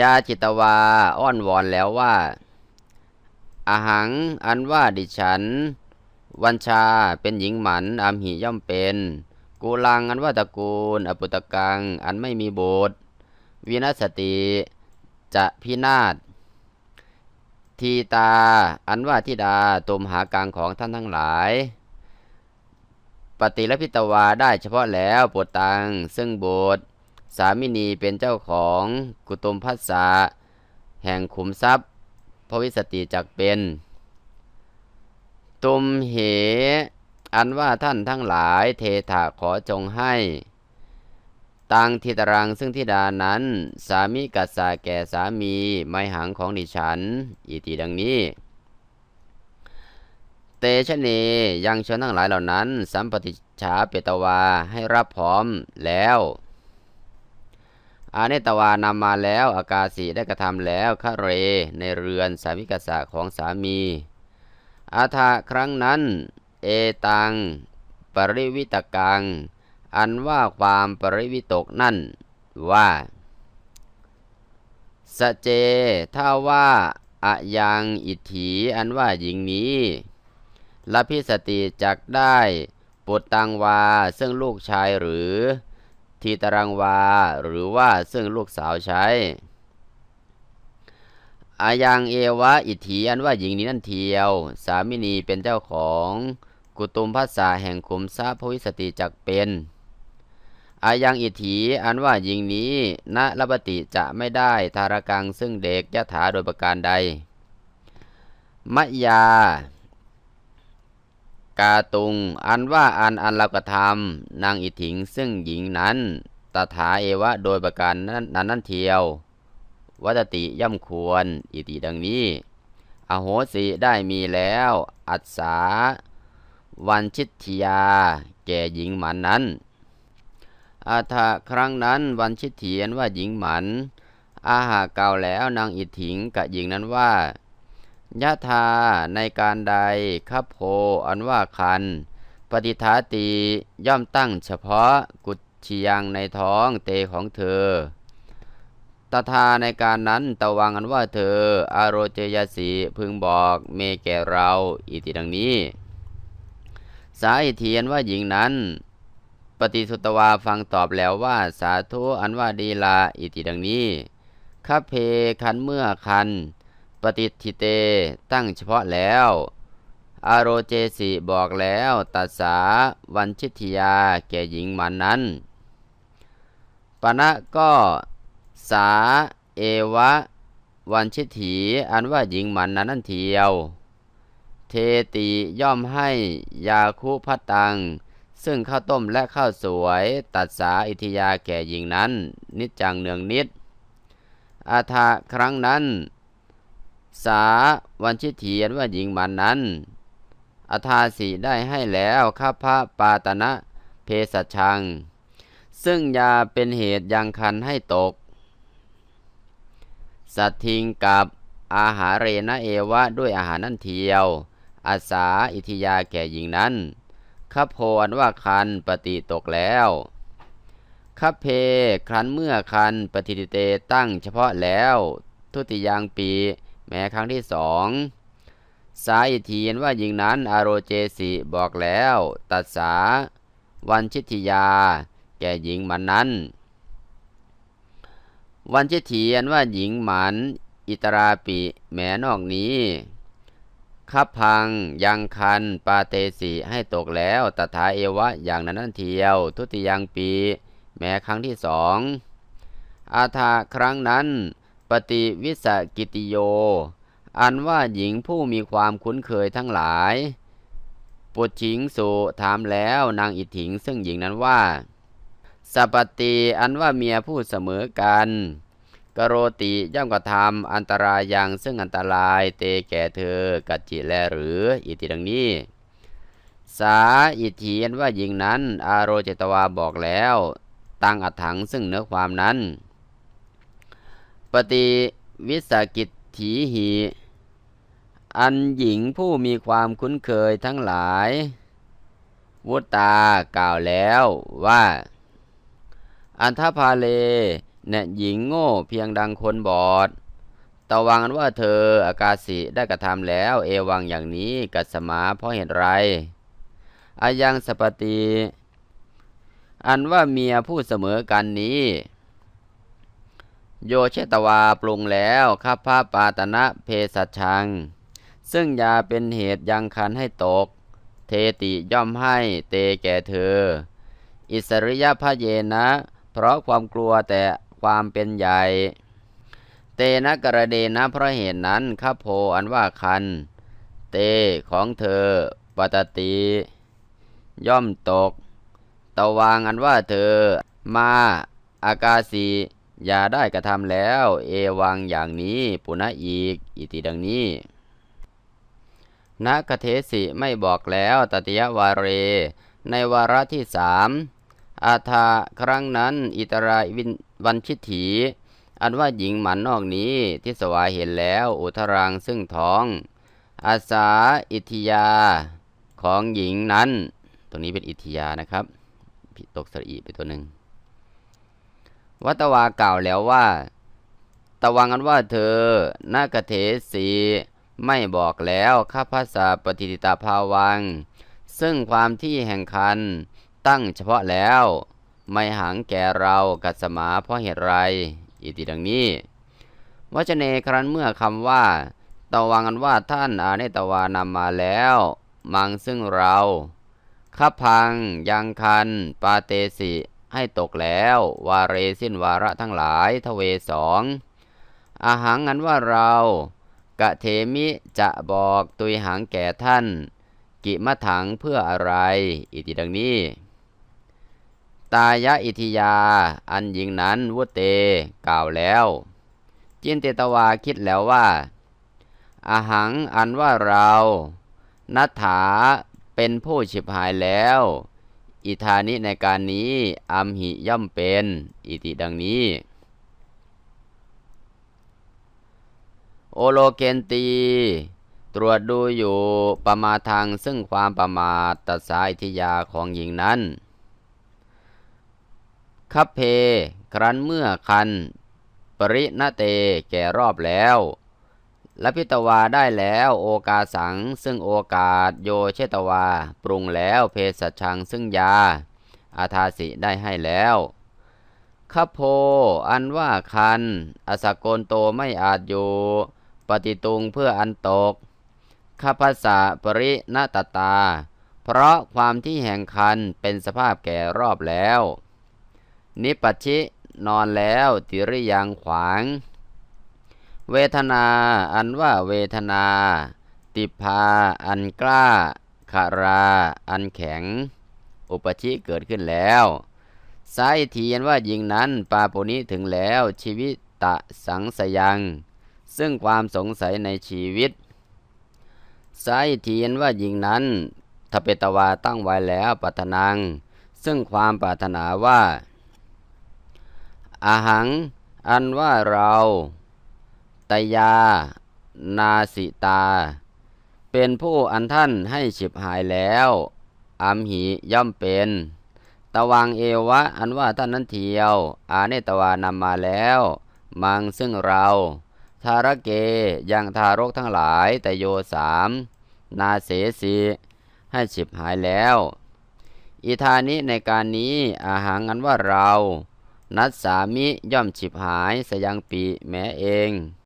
ยาจิตวาอ้อนวอนแล้วว่าอาหังอันว่าดิฉัน วัญชาเป็นหญิงหมันอามหิย่อมเป็น กูลังอันว่าตระกูล อปุตกัง อันไม่มีโบสถ์วินัสติจะพินาศทีตา อันว่าทิดาตุมหากลางของท่านทั้งหลาย ปฏิละพิตวาได้เฉพาะแล้วปวดตังซึ่งโบสถ์ สามินีเป็นเจ้าของกุตุมพัสสะแห่งขุมทรัพย์พระวิสติจักเป็น ตุมเห อันว่าท่านทั้งหลายเทถาขอจงให้ตังทิตรังซึ่งทิดานั้น สามีกัสสาแก่สามีไมหังของดิฉัน อีตีดังนี้ เตชะเนยังชนทั้งหลายเหล่านั้น สัมปติชาเปตวาให้รับพร้อมแล้ว อาเนตวานำมาแล้ว อากาสีได้กระทำแล้วคาเรในเรือนสามิกษะของสามี อาทาครั้งนั้น เอตัง ปริวิตกัง อันว่าความปริวิตกนั่นว่า สเจ ถ้าว่าอะยังอิทถีอันว่าหญิงนี้ละพิสติจักได้ปุตตังวา ซึ่งลูกชายหรือ ทีตรังวา หรือว่าซึ่งลูกสาวใช้อายังเอวะอิทถีอันว่าหญิงนี้นั่นเทียว สามินีเป็นเจ้าของกุตุมภาษาแห่งคุมทรัพย์พวิสติจักเป็นอายังอิทถีอันว่าหญิงนี้ณรบติจะไม่ได้ทารกังซึ่งเด็กยะถาโดยประการใดมะยา กาตุง อันว่าอันอันเรากระทำนางอิถิงซึ่งหญิงนั้นตถาเอวะโดยประการนั้นนั้นนั่นเทียววัตติย่ำควร อิติดังนี้ อโหสิได้มีแล้ว อัศสาวันชิตยา แก่หญิงหมันนั้น อาทาครั้งนั้นวันชิตเถียนว่าหญิงหมัน อาหาเก่าแล้วนางอิถิงกับหญิงนั้นว่า ยะธาในการใดคับโพอันว่าคัน ปฏิทาตีย่อมตั้งเฉพาะกุชียังในท้องเตของเธอตถาในการนั้นตะวังอันว่าเธอ อารโจยสีพึงบอกเมแก่เราอิติดังนี้ สาอิเทียนว่าหญิงนั้น ปฏิสุตวาฟังตอบแล้วว่าสาธุอันว่าดีลาอิติดังนี้คับเพคันเมื่อคัน ปฏิทิเตตั้งเฉพาะแล้ว อโรเจสิบอกแล้วตัสสาวันชิตยาแก่หญิงมันนั้นปณะก็สาเอวะ วันชิถีอันว่าหญิงมันนั้นนั่นเทียว เทติย่อมให้ยาคุพัตัง ซึ่งข้าวต้มและข้าวสวย ตัดสาอิทยาแก่หญิงนั้น นิจจังเนืองนิดอาทาครั้งนั้น สาวันชิเถีอันว่าหญิงมันนั้นอาทาสีได้ให้แล้วข้าพระปาตนะเพศชัง ซึ่งยาเป็นเหตุยังคันให้ตก สัตทิงกับอาหารเรนะเอวะด้วยอาหารนั่นเทียว อาสาอิทิยาแก่หญิงนั้นข้าโพนว่าคันปฏิตกแล้วข้าเพครันเมื่อคันปฏิติเตตั้งเฉพาะแล้ว ทุติยางปี แม้ครั้งที่สองสาอิทีนว่าหญิงนั้นอโรเจสิบอกแล้ว ตัดสาวันชิติยา แก่หญิงมันนั้น วันชิตียนว่าหญิงหมันอิตราปิแม้นอกนี้คับพังยังคันปาเตสิให้ตกแล้วตถาเอวะอย่างนั้นนั่นเทียว ทุติยังปี แม้ครั้งที่สองอาทาครั้งนั้น ปฏิวิสกิติโย อันว่าหญิงผู้มีความคุ้นเคยทั้งหลายปุจิงสุถามแล้วนางอิถิงซึ่งหญิงนั้นว่าสปติอันว่าเมียผู้เสมอกัน กโรติย่อมกระทำอันตรายอยังซึ่งอันตรายเตแก่เธอกัจจิแลหรืออิติดังนี้ สาอิทีนว่าหญิงนั้น อารโรเจตวาบอกแล้ว ตั้งอัถังซึ่งเนื้อความนั้น ปฏิวิสกิจถีหี อันหญิงผู้มีความคุ้นเคยทั้งหลาย วุตากล่าวแล้วว่า อันทภาเลแน่หญิงโง่เพียงดังคนบอดตะวังว่าเธออากาสิได้กระทำแล้ว เอวังอย่างนี้กัสมาเพราะเหตุไรอายังสปติ อันว่าเมียผู้เสมอกันนี้ โยเชตวาปรุงแล้วข้าพระปาตนะเพสัชัง ซึ่งยาเป็นเหตุยังคันให้ตก เทติย่อมให้เตแก่เธอ อิสริยพเยนะ เพราะความกลัวแต่ความเป็นใหญ่ เตนะกระเดนะเพราะเหตุนั้นข้าโพอันว่าคัน เตของเธอปตติย่อมตก ตะวางอันว่าเธอมาอากาสี อย่าได้กระทำแล้ว เอวังอย่างนี้ ปุณะอีก อิติดังนี้นักเทสิไม่บอกแล้วตติยวาเร ในวาระที่สามอาทาครั้งนั้นอิตราวินวันชิตถี อันว่าหญิงหมันนอกนี้ที่สวายเห็นแล้วอุทรังซึ่งท้อง อาสาอิทยาของหญิงนั้น ตรงนี้เป็นอิทยานะครับ ผิดตกสระอีไปตัวหนึ่ง วัตวากล่าวแล้วว่าตะวังกันว่าเธอนาคเทสีไม่บอกแล้วข้าภาษาปฏิทิตาภาวัง ซึ่งความที่แห่งคันตั้งเฉพาะแล้ว ไม่หังแก่เรากัสมาเพราะเหตุไรอิติดังนี้วจเนครั้นเมื่อคำว่าตะวังกันว่าท่านอาเนตวานำมาแล้ว มังซึ่งเราขับพังยังคันปาเตสิ ให้ตกแล้ว วาเรสิ้นวาระทั้งหลาย ทเวสองอาหังอันว่าเรากะเทมิจะบอกตุยหังแก่ท่าน กิมะถังเพื่ออะไร อิติดังนี้ ตายะอิทิยา อันหญิงนั้นวุเต กล่าวแล้ว จินเตตวาคิดแล้วว่าอาหังอันว่าเรา นัตถาเป็นผู้ฉิบหายแล้ว อิธานิในการนี้อัมหิย่อมเป็น อิติดังนี้ โอโลเกนตี ตรวจดูอยู่ประมาทางซึ่งความประมาทตัดสายทิยาของหญิงนั้น คับเพ ครั้นเมื่อคัน ปริณเตแก่รอบแล้ว และพิตวาได้แล้วโอกาสัง ซึ่งโอกาสโยเชตวา ปรุงแล้วเพศชังซึ่งยา อาทาสิได้ให้แล้วขโพ อันว่าคัน อสกโกนโตไม่อาจอยู่ ปฏิตุงเพื่ออันตกข้าภาษาปริณตตา เพราะความที่แห่งคันเป็นสภาพแก่รอบแล้ว นิปัชชินอนแล้วติริยังขวาง เวทนาอันว่าเวทนา ติภาอันกล้าคาราอันแข็ง อุปชิเกิดขึ้นแล้วสายทียนว่าหญิงนั้นปาปุนิถึงแล้วชีวิตตะสังสยัง ซึ่งความสงสัยในชีวิตสายทียนว่าหญิงนั้นทเปตวาตั้งไว้แล้วปัตนัง ซึ่งความปรารถนาว่าอาหัง อันว่าเรา ตยา นาสิตา เป็นผู้อันท่านให้ฉิบหายแล้วอัมหิย่อมเป็นตะวังเอวะ อันว่าท่านนั้นเทียว อาเนตวานำมาแล้ว มังซึ่งเรา ทารเกยังทารกทั้งหลายแต่โยสามนาเสสีให้ฉิบหายแล้ว อิธานิในการนี้อาหังอันว่าเรา นัดสามิย่อมฉิบหายสยังปีแม้เอง